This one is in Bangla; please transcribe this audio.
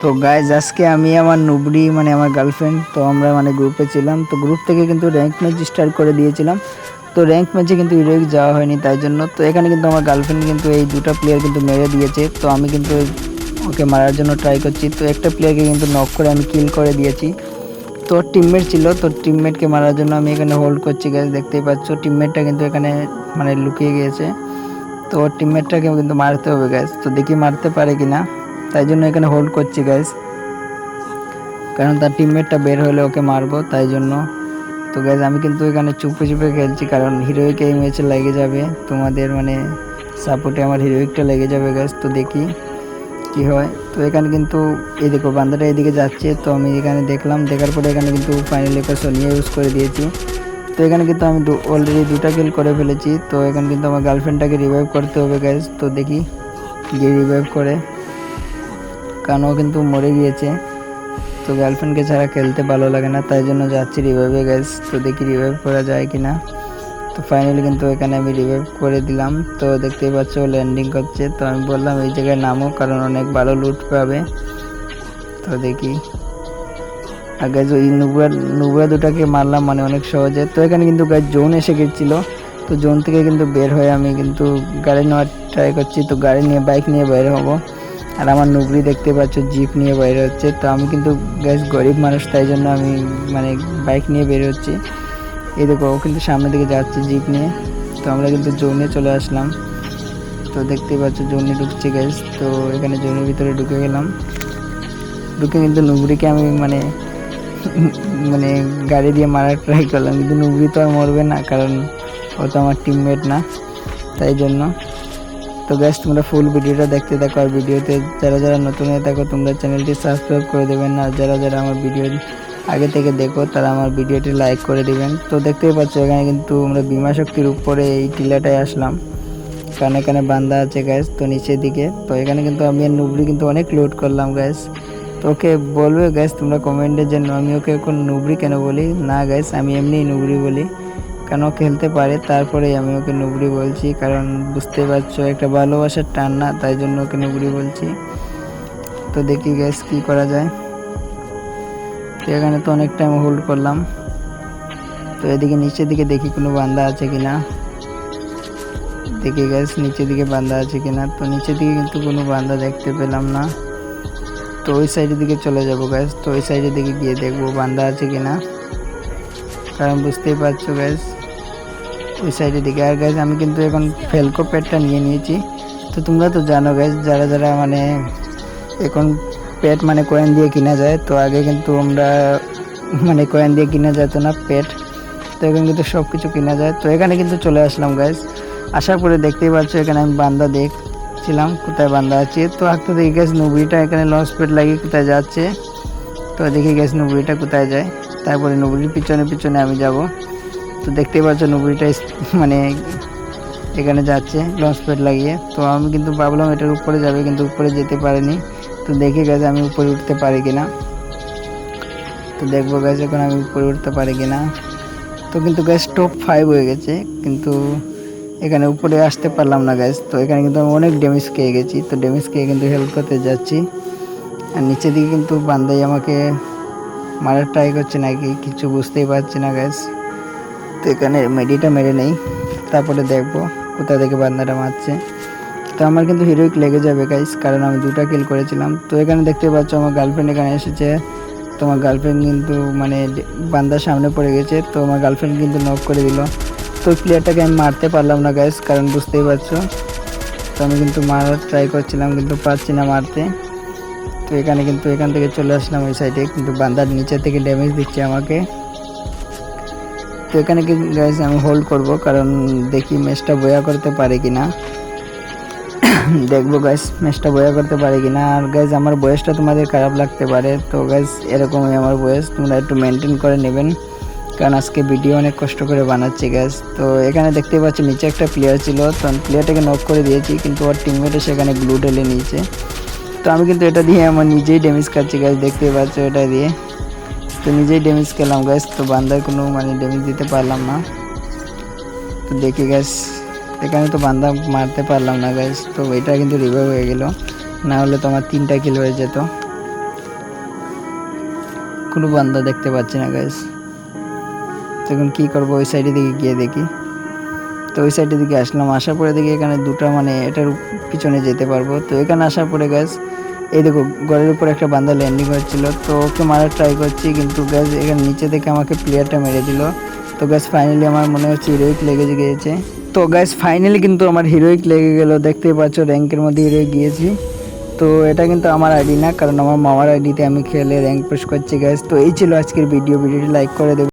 তো গাইজ আজকে আমি আমার নুবড়ি মানে আমার গার্লফ্রেন্ড তো আমরা মানে গ্রুপে ছিলাম। তো গ্রুপ থেকে কিন্তু র্যাঙ্ক ম্যাচ স্টার্ট করে দিয়েছিলাম। তো র্যাঙ্ক ম্যাচে কিন্তু হিরোইক যাওয়া হয়নি, তাই জন্য। তো এখানে কিন্তু আমার গার্লফ্রেন্ড কিন্তু এই দুটো প্লেয়ার কিন্তু মেরে দিয়েছে। তো আমি কিন্তু ওকে মারার জন্য ট্রাই করছি। তো একটা প্লেয়ারকে কিন্তু নক করে আমি কিল করে দিয়েছি। তো টিমমেট ছিল, তো টিমমেটকে মারার জন্য আমি এখানে হোল্ড করছি গ্যাস দেখতেই পাচ্ছ। টিমমেটটা কিন্তু এখানে মানে লুকিয়ে গিয়েছে। তো টিমমেটটাকে কিন্তু মারতে হবে গ্যাস তো দেখি মারতে পারে কিনা। তাই জন্য এখানে হোল্ড করছি গ্যাস কারণ তার টিমমেটটা বের হলে ওকে মারবো, তাই জন্য। তো গ্যাস আমি কিন্তু এখানে চুপে চুপে খেলছি, কারণ হিরোইক এই ম্যাচে লেগে যাবে। তোমাদের মানে সাপোর্টে আমার হিরোইকটা লেগে যাবে গ্যাস তো দেখি কি হয়। তো এখানে কিন্তু, এই দেখো, বান্দাটা এদিকে যাচ্ছে, তো আমি এখানে দেখলাম, দেখার পরে এখানে কিন্তু ফাইনালি একটা সোনিয়া ইউজ করে দিয়েছি। তো এখানে কিন্তু আমি অলরেডি দুটা কিল করে ফেলেছি, তো এখানে কিন্তু আমার গার্লফ্রেন্ডটাকে রিভাইভ করতে হবে গ্যাস তো দেখি গিয়ে রিভাইভ করে। কারণ ও কিন্তু মরে গিয়েছে। তো গার্লফ্রেন্ডকে ছাড়া খেলতে ভালো লাগে না, তাই জন্য যাচ্ছি রিভাইভে গ্যাস তো দেখি রিভাইভ করা যায় কি না তো ফাইনালি কিন্তু এখানে আমি রিভাইভ করে দিলাম। তো দেখতেই পাচ্ছ ল্যান্ডিং করছে। তো আমি বললাম, এই জায়গায় নামো, কারণ অনেক ভালো লুট পাবে। তো দেখি। আর গাছ ওই নুবরা নুবরা দুটাকে মারলাম মানে অনেক সহজে। তো এখানে কিন্তু গাছ জোন এসে গেছিল। তো জোন থেকে কিন্তু বের হয়ে আমি কিন্তু গাড়ি নেওয়ার ট্রাই করছি। তো গাড়ি নিয়ে বাইক নিয়ে বাইরে হব। আর আমার নুবরি দেখতে পাচ্ছ, জিপ নিয়ে বাইরে হচ্ছে। তো আমি কিন্তু গ্যাস গরিব মানুষ, তাই জন্য আমি মানে বাইক নিয়ে বের হচ্ছি। এই দেখো, ও কিন্তু সামনের দিকে যাচ্ছে জিপ নিয়ে। তো আমরা কিন্তু জোনে চলে আসলাম। তো দেখতে পাচ্ছ, জোনে ঢুকছে গ্যাস তো এখানে জোনের ভিতরে ঢুকে গেলাম। ঢুকে কিন্তু নুবরিকে আমি মানে মানে গাড়ি দিয়ে মারার ট্রাই করলাম। কিন্তু নুবরি তো আর মরবে না, কারণ ও তো আমার টিমমেট না, তাই জন্য। তো গ্যাস তোমরা ফুল ভিডিওটা দেখতে থাকো আর ভিডিওতে যারা যারা নতুন হয়ে থাকো, তোমরা চ্যানেলটি সাবস্ক্রাইব করে দেবেন আর যারা যারা আমার ভিডিও আগে থেকে দেখো, তারা আমার ভিডিওটি লাইক করে দিবেন। তো দেখতেই পাচ্ছ, এখানে কিন্তু আমরা বিমা শক্তির উপরে এই টিলাটায় আসলাম। কারণ এখানে বান্দা আছে গ্যাস তো নিচের দিকে। তো এখানে কিন্তু আমি আর নুবরি কিন্তু অনেক লোড করলাম গ্যাস তো ওকে বলবে গ্যাস তোমরা কমেন্টের জন্য, আমি ওকে এখন নুবরি কেন বলি? না গ্যাস আমি এমনিই নুবরি বলি। কেন খেলতে পারে? তারপরেই আমি ওকে নুবরি বলছি, কারণ বুঝতে পারছ একটা ভালোবাসার টান না, তাই জন্য ওকে নুবরি বলছি। তো দেখি গ্যাস কি করা যায়। তো এখানে তো অনেক টাইম হোল্ড করলাম। তো এদিকে নিচের দিকে দেখি কোনো বান্দা আছে কি না দেখি গ্যাস নিচের দিকে বান্দা আছে কি না তো নিচের দিকে কিন্তু কোনো বান্দা দেখতে পেলাম না। তো ওই সাইডের দিকে চলে যাব গ্যাস তো ওই সাইডের দিকে গিয়ে দেখব বান্দা আছে কি না কারণ বুঝতেই পারছ গ্যাস ওই সাইডের দিকে আর গ্যাস আমি কিন্তু এখন ফেলকো প্যাডটা নিয়ে নিয়েছি। তো তোমরা তো জানো গ্যাস যারা যারা মানে এখন পেট মানে কয়েন দিয়ে কিনা যায়, তো আগে কিন্তু আমরা মানে কয়েন দিয়ে কিনা যেত না পেট তো এখন কিন্তু সব কিছু কিনা যায়। তো এখানে কিন্তু চলে আসলাম গ্যাস আসার পরে দেখতেই পাচ্ছ, এখানে আমি বান্দা দেখছিলাম, কোথায় বান্দা আছে। তো একটা দেখি গ্যাস নুবরিটা এখানে লঞ্চ পেট লাগিয়ে কোথায় যাচ্ছে। তো দেখি গ্যাস নুবরিটা কোথায় যায়। তারপরে নুবরির পিছনে পিছনে আমি যাব। তো দেখতেই পাচ্ছ নুবরিটা মানে এখানে যাচ্ছে লঞ্চ প্যাড লাগিয়ে। তো আমি কিন্তু ভাবলাম এটার উপরে যাবে, কিন্তু উপরে যেতে পারিনি। তো দেখে গেছে আমি উপরে উঠতে পারি কিনা। তো দেখব গ্যাস এখন আমি উপরে উঠতে পারি কিনা। তো কিন্তু গ্যাস টপ ফাইভ হয়ে গেছে, কিন্তু এখানে উপরে আসতে পারলাম না গ্যাস তো এখানে কিন্তু আমি অনেক ড্যামেজ খেয়ে গেছি, তো ড্যামেজ খেয়ে কিন্তু হেল্প করতে যাচ্ছি। আর নিচের দিকে কিন্তু বান্দাই আমাকে মারার ট্রাই করছে নাকি, কিছু বুঝতেই পারছি না গ্যাস তো এখানে মেডিটা মেরে নেই। তারপরে দেখব কোথা থেকে বান্দাটা মারছে। তো আমার কিন্তু হিরোইক লেগে যাবে গাইস কারণ আমি দুটা কিল করেছিলাম। তো এখানে দেখতে পাচ্ছ আমার গার্লফ্রেন্ড এখানে এসেছে। তো আমার গার্লফ্রেন্ড কিন্তু মানে বান্দার সামনে পড়ে গেছে। তো আমার গার্লফ্রেন্ড কিন্তু নক করে দিল। তো প্লেয়ারটাকে আমি মারতে পারলাম না গাইস কারণ বুঝতেই পারছ। তো আমি কিন্তু মারার ট্রাই করছিলাম, কিন্তু পারছি না মারতে। তো এখানে কিন্তু এখান থেকে চলে আসলাম ওই সাইডে কিন্তু বান্দার নিচে থেকে ড্যামেজ দিচ্ছে আমাকে। তো এখানে কি গাইজ আমি হোল্ড করব, কারণ দেখি ম্যাচটা বয়া করতে পারে কি না দেখব গাইজ ম্যাচটা বয়া করতে পারে কি না আর গাইজ আমার বয়সটা তোমাদের খারাপ লাগতে পারে। তো গাইজ এরকমই আমার বয়স। তোমরা একটু মেনটেন করে নেবেন। কারণ আজকে ভিডিও অনেক কষ্ট করে বানাচ্ছি গ্যাস তো, এখানে দেখতে পাচ্ছি, নিচে একটা প্লেয়ার ছিল। তো, আমি প্লেয়ারটাকে নক করে দিয়েছি, কিন্তু ওর টিমমেটে সেখানে গ্লু ঢেলে নিয়েছে। তো, আমি কিন্তু এটা দিয়ে আমার নিজেই ড্যামেজ খাচ্ছি গাছ দেখতে পাচ্ছ এটা দিয়ে। তো নিজেই ড্যামেজ খেলাম গ্যাস তো বান্দার কোনো মানে ড্যামেজ দিতে পারলাম না। তো দেখি গ্যাস এখানে তো বান্দা মারতে পারলাম না গ্যাস তো এটা কিন্তু রিভাইভ হয়ে গেল। না হলে তো আমার তিনটা কিল হয়ে যেত। কোনো বান্দা দেখতে পাচ্ছি না গাইস তখন কি করব? ওই সাইডের দিকে গিয়ে দেখি। তো ওই সাইডের দিকে আসলাম। আসার পরে দেখি এখানে দুটো মানে এটার পিছনে যেতে পারব। তো এখানে আসার পরে গ্যাস এই দেখো, ঘরের উপর একটা বান্দা ল্যান্ডিং হচ্ছিল। তো ওকে মারার ট্রাই করছি, কিন্তু গ্যাস এখানে নিচে থেকে আমাকে প্লেয়ারটা মেরে দিল। তো গ্যাস ফাইনালি আমার মনে হচ্ছে হিরোইক লেগে গিয়েছে। তো গ্যাস ফাইনালি কিন্তু আমার হিরোইক লেগে গেল। দেখতেই পাচ্ছ র্যাঙ্কের মধ্যে হিরোইক গিয়েছি। তো এটা কিন্তু আমার আইডি না, কারণ আমার মামার আইডিতে আমি খেলে র্যাঙ্ক পোস্ট করছি গ্যাস তো এই ছিল আজকের ভিডিও ভিডিওটি লাইক করে দেবো।